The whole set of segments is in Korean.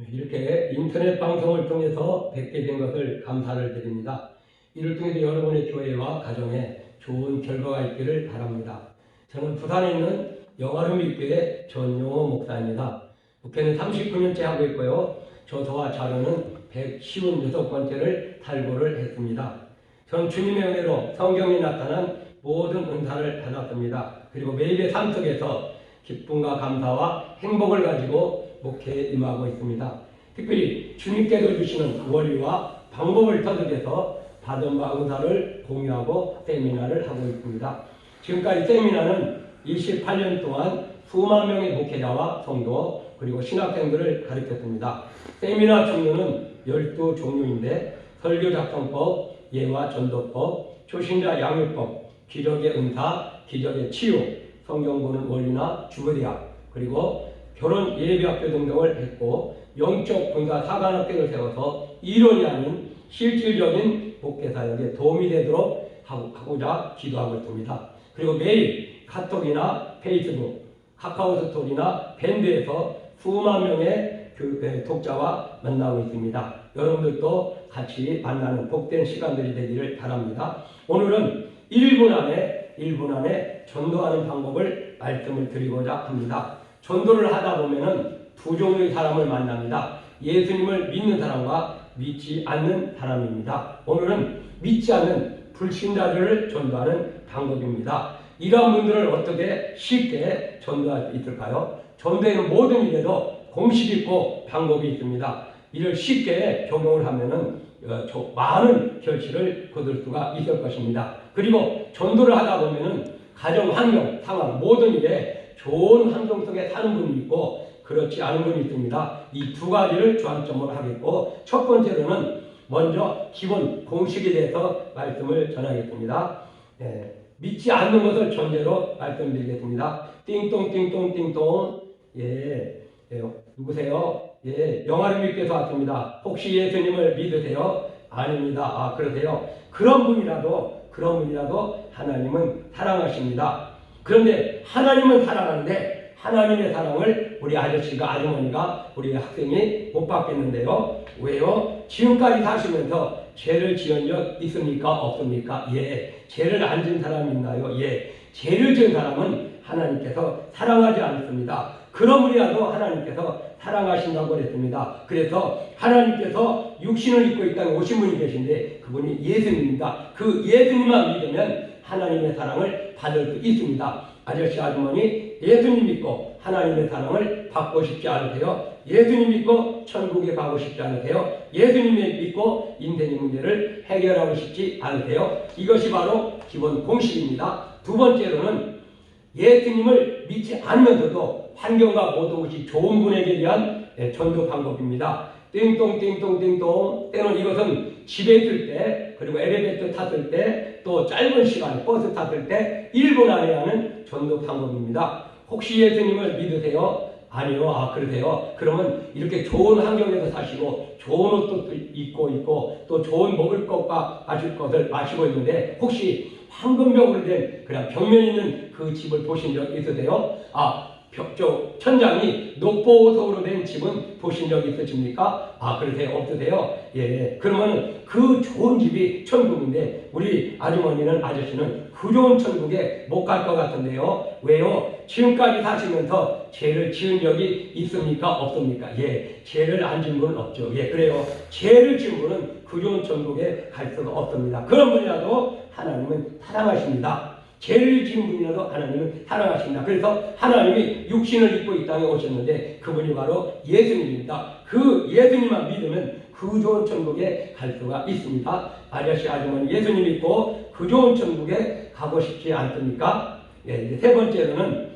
네, 이렇게 인터넷 방송을 통해서 뵙게 된 것을 감사를 드립니다. 이를 통해서 여러분의 교회와 가정에 좋은 결과가 있기를 바랍니다. 저는 부산에 있는 영아름입교회 전용호 목사입니다. 목회는 39년째 하고 있고요. 저서와 자료는 156번째를 탈고를 했습니다. 저는 주님의 은혜로 성경에 나타난 모든 은사를 받았습니다. 그리고 매일의 삶 속에서 기쁨과 감사와 행복을 가지고 목회에 임하고 있습니다. 특별히 주님께서 주시는 원리와 방법을 터득해서 받은 바 은사를 공유하고 세미나를 하고 있습니다. 지금까지 세미나는 28년 동안 수만 명의 목회자와 성도 그리고 신학생들을 가르쳤습니다. 세미나 종류는 12 종류인데 설교 작성법, 예와 전도법, 초신자 양육법, 기적의 은사, 기적의 치유, 성경 보는 원리나 주거대학, 그리고 결혼 예비학교 등등을 했고 영적 군사 사관학교를 세워서 이론이 아닌 실질적인 목회 사역에 도움이 되도록 하고- 하고자 기도하고 있습니다. 그리고 매일 카톡이나 페이스북, 카카오 스토리나 밴드에서 수만 명의 그, 에, 독자와 만나고 있습니다. 여러분들도 같이 만나는 복된 시간들이 되기를 바랍니다. 오늘은 1분 안에 1분 안에 전도하는 방법을 말씀을 드리고자 합니다. 전도를 하다 보면은 두 종류의 사람을 만납니다. 예수님을 믿는 사람과 믿지 않는 사람입니다. 오늘은 믿지 않는 불신자들을 전도하는 방법입니다. 이러한 분들을 어떻게 쉽게 전도할 수 있을까요? 전도에는 모든 일에도 공식 있고 방법이 있습니다. 이를 쉽게 적용을 하면은 어, 저- 많은 결실을 거둘 수가 있을 것입니다. 그리고 전도를 하다 보면은 가정 환경, 상황 모든 일에 좋은 환경 속에 사는 분이 있고 그렇지 않은 분이 있습니다. 이 두 가지를 중점으로 하겠고 첫 번째로는 먼저 기본 공식에 대해서 말씀을 전하겠습니다. 예, 믿지 않는 것을 전제로 말씀드리겠습니다. 띵동 띵동 띵동 예, 예, 누구세요? 예, 영화를 믿게서 왔습니다. 혹시 예수님을 믿으세요? 아닙니다. 아 그러세요? 그런 분이라도 그런 분이라도 하나님은 사랑하십니다. 그런데 하나님은 사랑하는데 하나님의 사랑을 우리 아저씨가 아주머니가 우리 학생이 못 받겠는데요. 왜요? 지금까지 사시면서 죄를 지은 적 있습니까? 없습니까? 예. 죄를 안 지은 사람이 있나요? 예. 죄를 지은 사람은 하나님께서 사랑하지 않습니다. 그러므리라도 하나님께서 사랑하신다고 그랬습니다. 그래서 하나님께서 육신을 입고 이 땅에 오신 분이 계신데 그분이 예수님입니다. 그 예수님만 믿으면 하나님의 사랑을 받을 수 있습니다. 아저씨 아주머니 예수님 믿고 하나님의 사랑을 받고 싶지 않으세요? 예수님 믿고 천국에 가고 싶지 않으세요? 예수님 믿고 인생의 문제를 해결하고 싶지 않으세요? 이것이 바로 기본 공식입니다. 두 번째로는 예수님을 믿지 않으면서도 환경과 모든 것이 좋은 분에게 대한 예, 전도 방법입니다. 띵동 띵동 띵동 때는 이것은 집에 있을 때 그리고 엘리베이터 탔을 때 또 짧은 시간 버스 탔을 때 1분 안에 하는 전도 방법입니다. 혹시 예수님을 믿으세요? 아니요. 아 그러세요? 그러면 이렇게 좋은 환경에서 사시고 좋은 옷도 입고 있고 또 좋은 먹을 것과 마실 것을 마시고 있는데 혹시 황금벽으로 된 그냥 벽면 있는 그 집을 보신 적 있으세요? 아 벽, 저, 천장이 녹보석으로 된 집은 보신 적 있으십니까? 아, 그러세요? 없으세요? 예. 그러면 그 좋은 집이 천국인데, 우리 아주머니는, 아저씨는 그 좋은 천국에 못 갈 것 같은데요. 왜요? 지금까지 사시면서 죄를 지은 적이 있습니까? 없습니까? 예. 죄를 안 지은 분은 없죠. 예. 그래요. 죄를 지은 분은 그 좋은 천국에 갈 수가 없습니다. 그런 분이라도 하나님은 사랑하십니다. 죄를 지은 분이라도 하나님은 사랑하십니다. 그래서 하나님이 육신을 입고 이 땅에 오셨는데 그분이 바로 예수님입니다. 그 예수님만 믿으면 그 좋은 천국에 갈 수가 있습니다. 아저씨 아주머니 예수님 믿고 그 좋은 천국에 가고 싶지 않습니까? 예, 이제 세 번째로는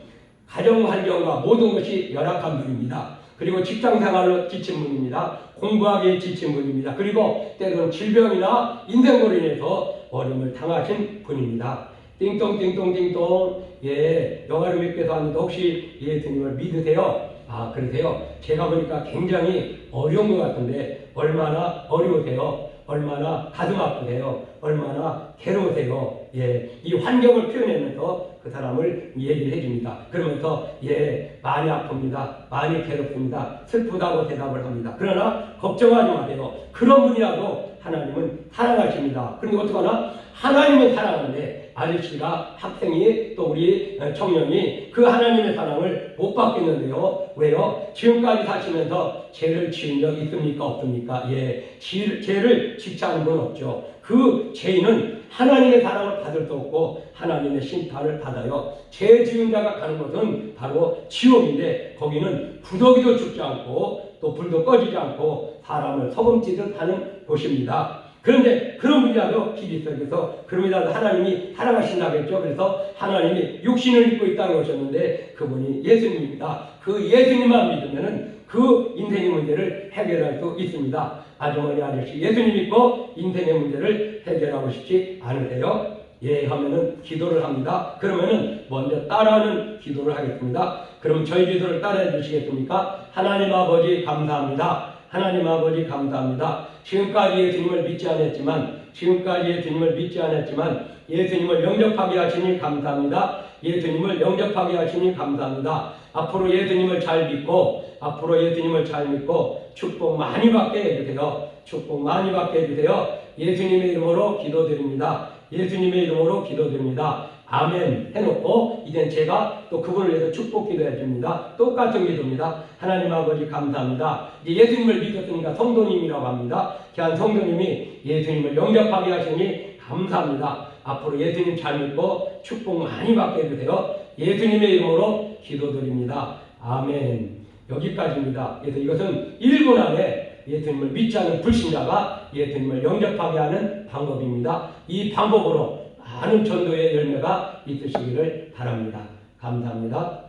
가정 환경과 모든 것이 열악한 분입니다. 그리고 직장 생활로 지친 분입니다. 공부하기에 지친 분입니다. 그리고 때로는 질병이나 인생으로 인해서 어려움을 당하신 분입니다. 띵동 띵동 띵동 예 영화를 믿게서 왔는데 혹시 예수님을 믿으세요? 아 그러세요? 제가 보니까 굉장히 어려운 것 같은데 얼마나 어려우세요? 얼마나 가슴 아프세요? 얼마나 괴로우세요? 예, 이 환경을 표현하면서 그 사람을 얘기를 해줍니다. 그러면서 예, 많이 아픕니다. 많이 괴롭습니다. 슬프다고 대답을 합니다. 그러나 걱정하지 마세요. 그런 분이라도 하나님은 사랑하십니다. 그런데 어떡하나? 하나님은 사랑하는데 아저씨가 학생이 또 우리 청년이 그 하나님의 사랑을 못 받겠는데요. 왜요? 지금까지 사시면서 죄를 지은 적 있습니까? 없습니까? 예, 지- 죄를 짓지 않은 건 없죠. 그 죄인은 하나님의 사랑을 받을 수 없고 하나님의 심판을 받아요. 죄 지은 자가 가는 곳은 바로 지옥인데 거기는 구더기도 죽지 않고 또 불도 꺼지지 않고 사람을 서금지듯 하는 곳입니다. 그런데 그런 분이라도 그리스도께서 그럼이라도 하나님이 사랑하신다고 했죠. 그래서 하나님이 육신을 입고 이 땅에 오셨는데 그분이 예수님입니다. 그 예수님만 믿으면은 그 인생의 문제를 해결할 수 있습니다. 아주머니 아저씨 예수님 믿고 인생의 문제를 해결하고 싶지 않으세요? 예 하면은 기도를 합니다. 그러면은 먼저 따라하는 기도를 하겠습니다. 그럼 저희 기도를 따라해 주시겠습니까? 하나님 아버지 감사합니다. 하나님 아버지 감사합니다. 지금까지 예수님을 믿지 않았지만 지금까지 예수님을 믿지 않았지만 예수님을 영접하게 하시니 감사합니다. 예수님을 영접하게 하시니 감사합니다. 앞으로 예수님을 잘 믿고 앞으로 예수님을 잘 믿고 축복 많이 받게 해주세요. 축복 많이 받게 해주세요. 예수님의 이름으로 기도드립니다. 예수님의 이름으로 기도드립니다. 아멘 해놓고 이젠 제가 또 그분을 위해서 축복 기도해 줍니다. 똑같은 기도입니다. 하나님 아버지 감사합니다. 이제 예수님을 믿었으니까 성도님이라고 합니다. 귀한 성도님이 예수님을 영접하게 하시니 감사합니다. 앞으로 예수님 잘 믿고 축복 많이 받게 해주세요. 예수님의 이름으로 기도드립니다. 아멘. 여기까지입니다. 그래서 이것은 1분 안에 예수님을 믿지 않는 불신자가 예수님을 영접하게 하는 방법입니다. 이 방법으로 많은 전도의 열매가 있으시기를 바랍니다. 감사합니다.